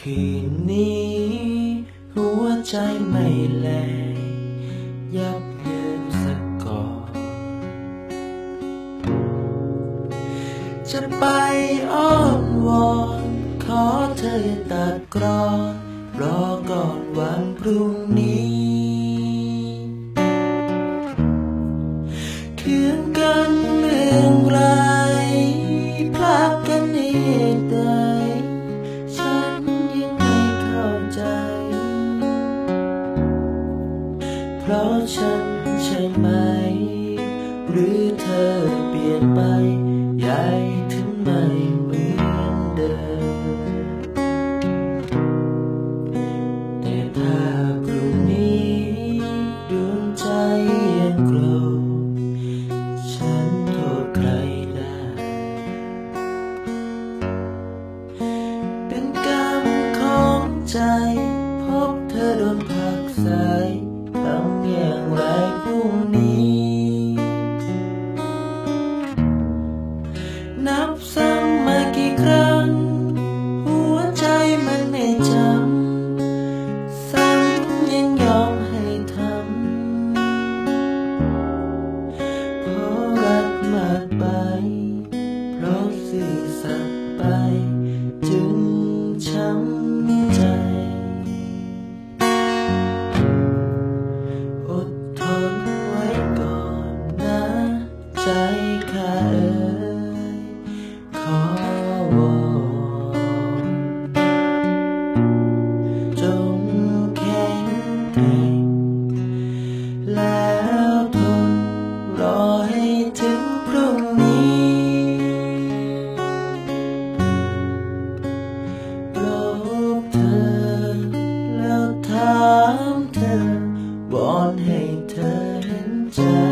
คืนนี้ หัวใจไม่แล ยับเยินสักก่อน จะไปอ้อนวอนขอเธอตัดกรอนรอก่อนวันพรุ่งนี้ เพราะฉันใช่ไหม หรือเธอเปลี่ยนไปใหญ่ถึงไม่เหมือนเดิม แต่ถ้าพรุ่งนี้ดวงใจยังโกรธฉันโทษใครได้เป็นกรรมของใจ พบเธอโดนผักใสทำ ไป เพราะสื่อสัตย์ เ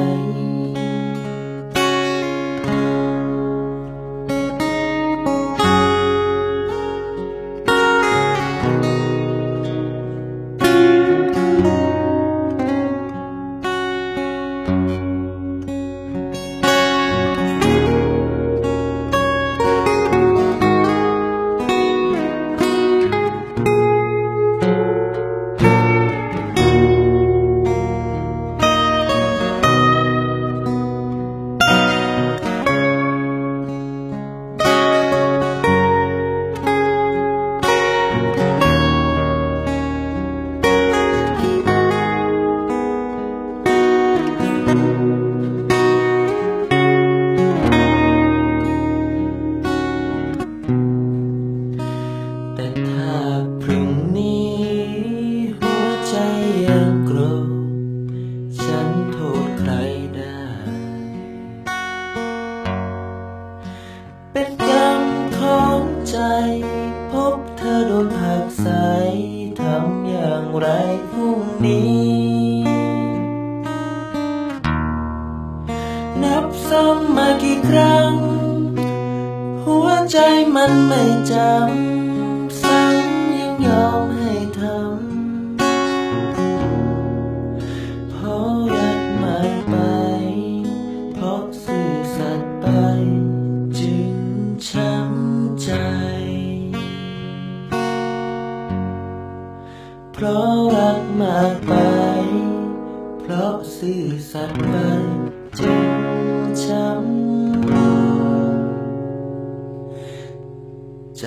พรุ่งนี้ นับซ้ำมากี่ครั้ง หัวใจมันไม่จำซ้ำยังยอมให้ทำเพราะรักมากไป เพราะสื่อสัตย์ไป เพราะรักมากไป เพราะสื่อสัตย์ไปจึงช้ำใจ